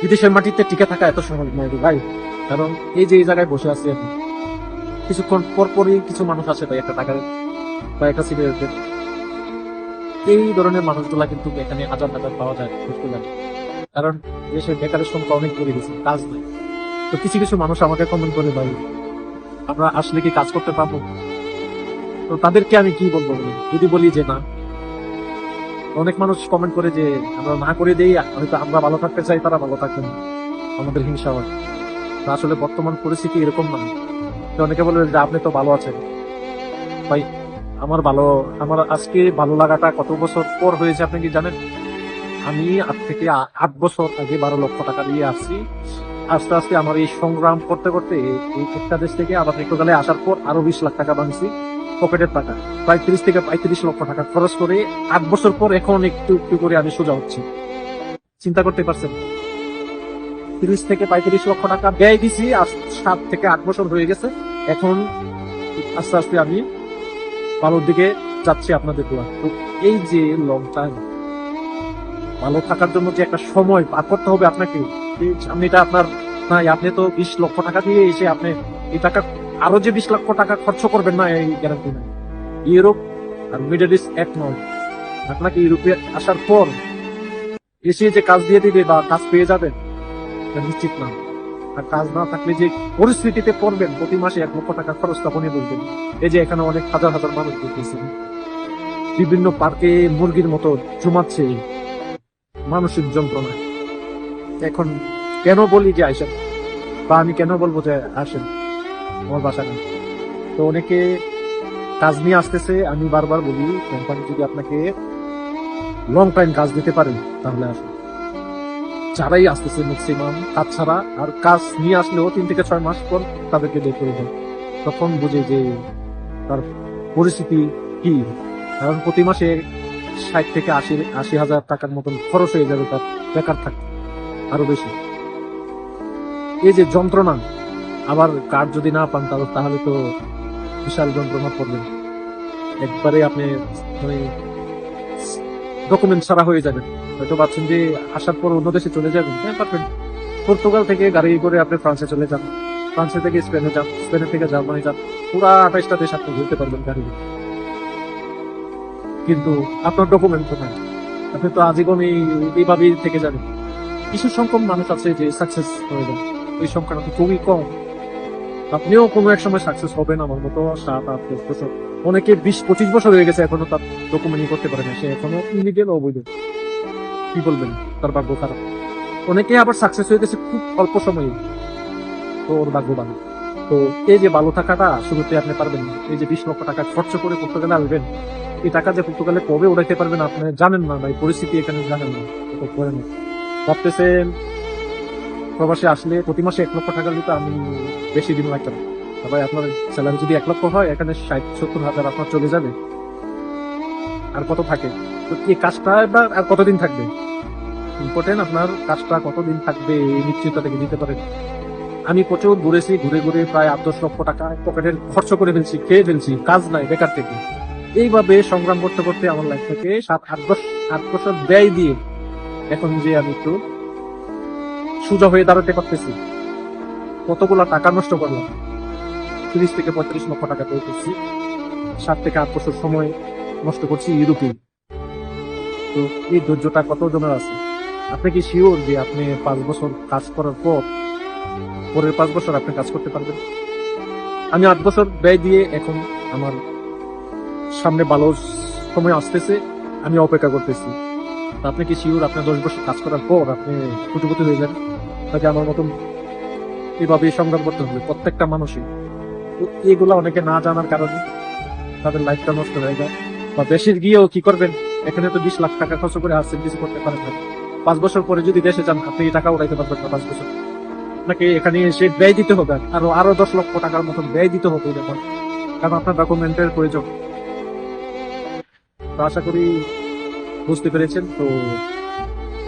বিদেশের মাটিতে টিকে থাকা এত সহজ নয় ভাই। কারণ এই যে এই জায়গায় বসে আছি এখন, কিছুক্ষণ পর পরই কিছু মানুষ আসে ভাই একটা টাকার, বা একটা সিগারেটের। এই ধরনের মানুষগুলা কিন্তু এখানে হাজার হাজার পাওয়া যায় কারণ দেশের বেকারের সংখ্যা অনেক বেড়ে গেছে, কাজ নেই। তো কিছু কিছু মানুষ আমাকে কমেন্ট করে, ভাই, আমরা আসলে কি কাজ করতে পারব? তো তাদেরকে আমি কি বলব যদি বলি যে না অনেক মানুষ কমেন্ট করে যে, আমরা না করে দেই, হয়তো আমরা ভালো থাকতে চাই, তারা ভালো থাকবেন আমাদের হিংসা হয়। আসলে বর্তমান পরিস্থিতি এরকম না। অনেকে বলে যে, আপনি তো ভালো আছেন। ভাই, আমার ভালো, আমার আজকে ভালো লাগাটা কত বছর পর হয়েছে আপনি কি জানেন? আমি আজ থেকে আট বছর আগে বারো লক্ষ টাকা দিয়ে আসছি। আস্তে আস্তে আমার এই সংগ্রাম করতে করতে এই একটা দেশ থেকে আবার একটুকালে আসার পর আরও বিশ লাখ টাকা বানছি পকেটের টাকা প্রায় তিরিশ থেকে পঁয়ত্রিশ লক্ষ টাকা খরচ করে আট বছর পর এখন একটু একটু করে আমি সোজা হচ্ছি। চিন্তা করতে পারছেন? তিরিশ থেকে পঁয়ত্রিশ লক্ষ টাকা ব্যয় দিছি আজ সাত থেকে আট বছর হয়ে গেছে। এখন আস্তে আস্তে আমি ভালোর দিকে যাচ্ছি আপনাদের দোয়া। এই যে লং টাইম ভালো থাকার জন্য যে একটা সময় পার করতে হবে আপনাকে আপনি এটা আপনার নাই। আপনি তো বিশ লক্ষ টাকা দিয়ে এসে আপনি এই টাকা আরও যে বিশ লক্ষ টাকা খরচ করবেন না, এই গ্যারান্টি নাই। ইউরোপ আর মিডল ইস্ট এক নয়। আপনাকে ইউরোপে আসার পর এসে যে কাজ দিয়ে দিবে বা কাজ পেয়ে যাবেন নিশ্চিত না। আর কাজ না থাকলে যে পরিস্থিতিতে পড়বেন, প্রতি মাসে এক লক্ষ টাকা খরচ তখনই বলবেন। এই যে এখানে অনেক হাজার হাজার মানুষ দেখতেছেন বিভিন্ন পার্কে মুরগির মতো জমাচ্ছে মানসিক যন্ত্রণা এখন কেন বলি যে আসেন বা আমি কেন বলব যে আসেন? আমার বাসা নেই। তো অনেকে কাজ নিয়ে আসতেছে, আমি বারবার বলি, কোম্পানি যদি আপনাকে লং টাইম কাজ দিতে পারে, তাহলে আসুন। যারাই আসতেছে ম্যাক্সিমাম কাজ ছাড়া, আর কাজ নিয়ে আসলেও তিন থেকে ছয় মাস পর তাদেরকে বের করে দেয়। তখন বুঝে যে তার পরিস্থিতি কি? কারণ প্রতি মাসে ষাট থেকে আশি আশি হাজার টাকার মতন খরচ হয়ে যাবে তার বেকার থাকতে, আরও বেশি। এই যে যন্ত্রণা আবার কার্ড যদি না পান তাহলে তো বিশাল যন্ত্রণা পড়বেন একবারে আপনি মানে ডকুমেন্ট ছাড়া হয়ে যাবেন। হয়তো ভাবছেন যে আসার পর অন্য দেশে চলে যাবেন। হ্যাঁ পারবেন। পর্তুগাল থেকে গাড়ি করে আপনি ফ্রান্সে চলে যান। ফ্রান্সে থেকে স্পেনে যান। স্পেনের থেকে জার্মানি যান। পুরা আঠাইশটা দেশ আপনি ঘুরতে পারবেন গাড়ি কিন্তু আপনার ডকুমেন্ট কোথায় আপনি তো আজীবন এই এইভাবেই থেকে যাবেন। কিছু সংখ্যক মানুষ আছে যে সাকসেস হয়ে যায় ওই সংখ্যাটা তো খুবই কম। আপনিও কোনো এক সময় সাকসেস হবেন আমার মতো সাত, আট, দশ বছর। অনেকে বিশ, পঁচিশ বছর হয়ে গেছে, এখনও তার ডকুমেন্ট করতে পারে না। সে এখনও ইলিগেল অবৈধ। কি বলবেন? তার ভাগ্য খারাপ। অনেকে আবার সাকসেস হয়ে গেছে খুব অল্প সময়ে। তো ওর ভাগ্যবান তো এই যে ভালো থাকাটা শুরুতে আপনি পারবেন। এই যে বিশ লক্ষ টাকা খরচ করে পর্তুগালে আসবেন, এই টাকা যে পর্তুগালে কবে উড়াইতে পারবেন আপনি জানেন না ভাই পরিস্থিতি এখানে জানেন না। ভাবতেছেন প্রবাসে আসলে প্রতি মাসে এক লক্ষ টাকা দিতে আমি বেশি দিন লাগবে না তা আপনার স্যালারি যদি এক লক্ষ হয়, এখানে ষাট, সত্তর হাজার আপনার চলে যাবে। আর কত থাকে? তো এই কাজটা এবার আর কতদিন থাকবে? ইম্পর্টেন্ট আপনার কাজটা কতদিন থাকবে, এই নিশ্চয়তা থেকে দিতে পারেন। আমি প্রচুর ঘুরেছি ঘুরে ঘুরে প্রায় আট, দশ লক্ষ টাকা পকেটের খরচ করে ফেলছি, খেয়ে ফেলছি, কাজ নাই, বেকার থেকে। এইভাবে সংগ্রাম করতে করতে আমার লাইফ থেকে সাত, আট বছর আট বছর ব্যয় দিয়ে এখন যে আমি একটু সোজা হয়ে দাঁড়াতে পারতেছি। কতগুলা টাকা নষ্ট করলাম। তিরিশ থেকে পঁয়ত্রিশ লক্ষ টাকা ব্যয় করছি। সাত থেকে আট বছর সময় নষ্ট করছি ইউরোপে। তো এই ধৈর্যটা কত জনের আছে? আপনি কি শিওর যে আপনি পাঁচ বছর কাজ করার পর, পরের পাঁচ বছর আপনি কাজ করতে পারবেন? আমি আট বছর ব্যয় দিয়ে এখন আমার সামনে ভালো সময় আসতেছে, আমি অপেক্ষা করতেছি। আপনি কি শিওর আপনার দশ বছর কাজ করার পর আপনি কুটুকুটি হয়ে যান তাকে আমার মতন এভাবে সংগ্রাম করতে হবে, প্রত্যেকটা মানুষই। তো এগুলা অনেকে না জানার কারণে তাদের লাইফটা নষ্ট হয়ে যায়। বা দেশে গিয়েও কি করবেন? এখানে তো বিশ লাখ টাকা খরচ করে আসছেন কিছু করতে পারেন না। পাঁচ বছর পরে যদি দেশে যান, আপনি টাকা উঠাইতে পারবেন না পাঁচ বছর? আপনাকে এখানে এসে ব্যয় দিতে হবে, আরও আরও দশ লক্ষ টাকার মতন ব্যয় দিতে হবে দেখুন কারণ আপনার ডকুমেন্টের প্রয়োজন। তো আশা করি বুঝতে পেরেছেন। তো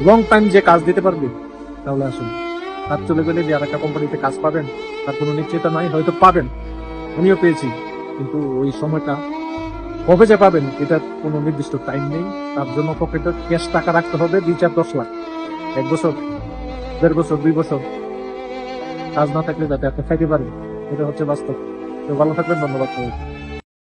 লং টাইম যে কাজ দিতে পারবে, তাহলে আসুন। কাজ চলে গেলে যে আর একটা কোম্পানিতে কাজ পাবেন, তার কোনো নিশ্চয়তা নাই, হয়তো পাবেন। আমিও পেয়েছি, কিন্তু ওই সময়টা কবে যে পাবেন এটা কোনো নির্দিষ্ট টাইম নেই। তার জন্য পকেটে ক্যাশ টাকা রাখতে হবে, দুই চার দশ লাখ। এক বছর, দেড় বছর, দুই বছর কাজ না থাকলে যাতে আপনি খাইতে পারেন, এটা হচ্ছে বাস্তব। তো ভালো থাকবেন, ধন্যবাদ সবাই